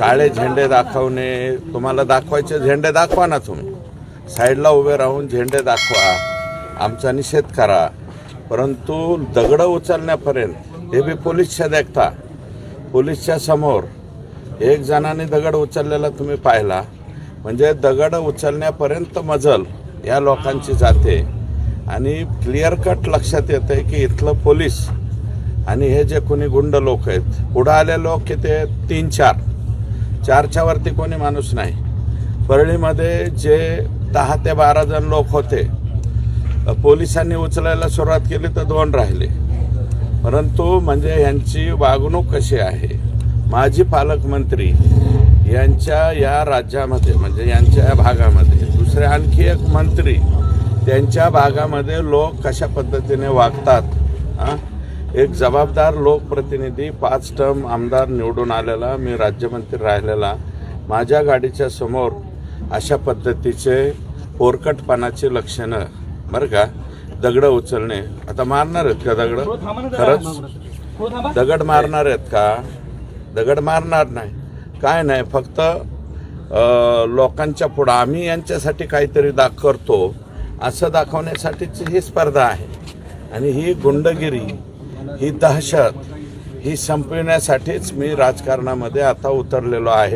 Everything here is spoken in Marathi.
काळे झेंडे दाखवणे तुम्हाला दाखवायचे झेंडे दाखवा ना तुम्ही. साईडला उभे राहून झेंडे दाखवा आमचा निषेध करा. परंतु दगडं उचलण्यापर्यंत हे बी पोलीसच्या देखता. पोलीसच्या समोर एक जणाने दगड उचललेला तुम्ही पाहिला. म्हणजे दगड उचलण्यापर्यंत मजल या लोकांची जाते. आणि क्लिअर कट लक्षात येतं आहे की इथलं पोलीस आणि हे जे कोणी गुंड लोक आहेत पुढं आले लोक किती तीन चार. चारच्या वरती कोणी माणूस नाही. परळीमध्ये जे दहा ते बारा जण लोक होते पोलिसांनी उचलायला सुरुवात केली तर दोन राहिले. परंतु म्हणजे यांची वागणूक कशी आहे? माजी पालकमंत्री यांच्या या राज्यामध्ये म्हणजे यांच्या या भागामध्ये दुसरे आणखी एक मंत्री त्यांच्या भागामध्ये लोक कशा पद्धतीने वागतात हां? एक जबाबदार लोकप्रतिनिधी पाच टर्म आमदार निवडून आलेला मी राज्यमंत्री राहिलेला. माझ्या गाडीच्या समोर अशा पद्धतीचे पोरकटपणाची लक्षणं बरं का? दगडं उचलणे. आता मारणार आहेत का दगडं? खरंच? दगड मारणार आहेत का? दगड मारणार नाही. काय नाही फक्त लोकांच्या पुढं आम्ही यांच्यासाठी काहीतरी दाख करतो असं दाखवण्यासाठीची ही स्पर्धा आहे. आणि ही गुंडगिरी ही दहशत ही संपविण्यासाठीच मी राजकारणामध्ये आता उतरलेलो आहे.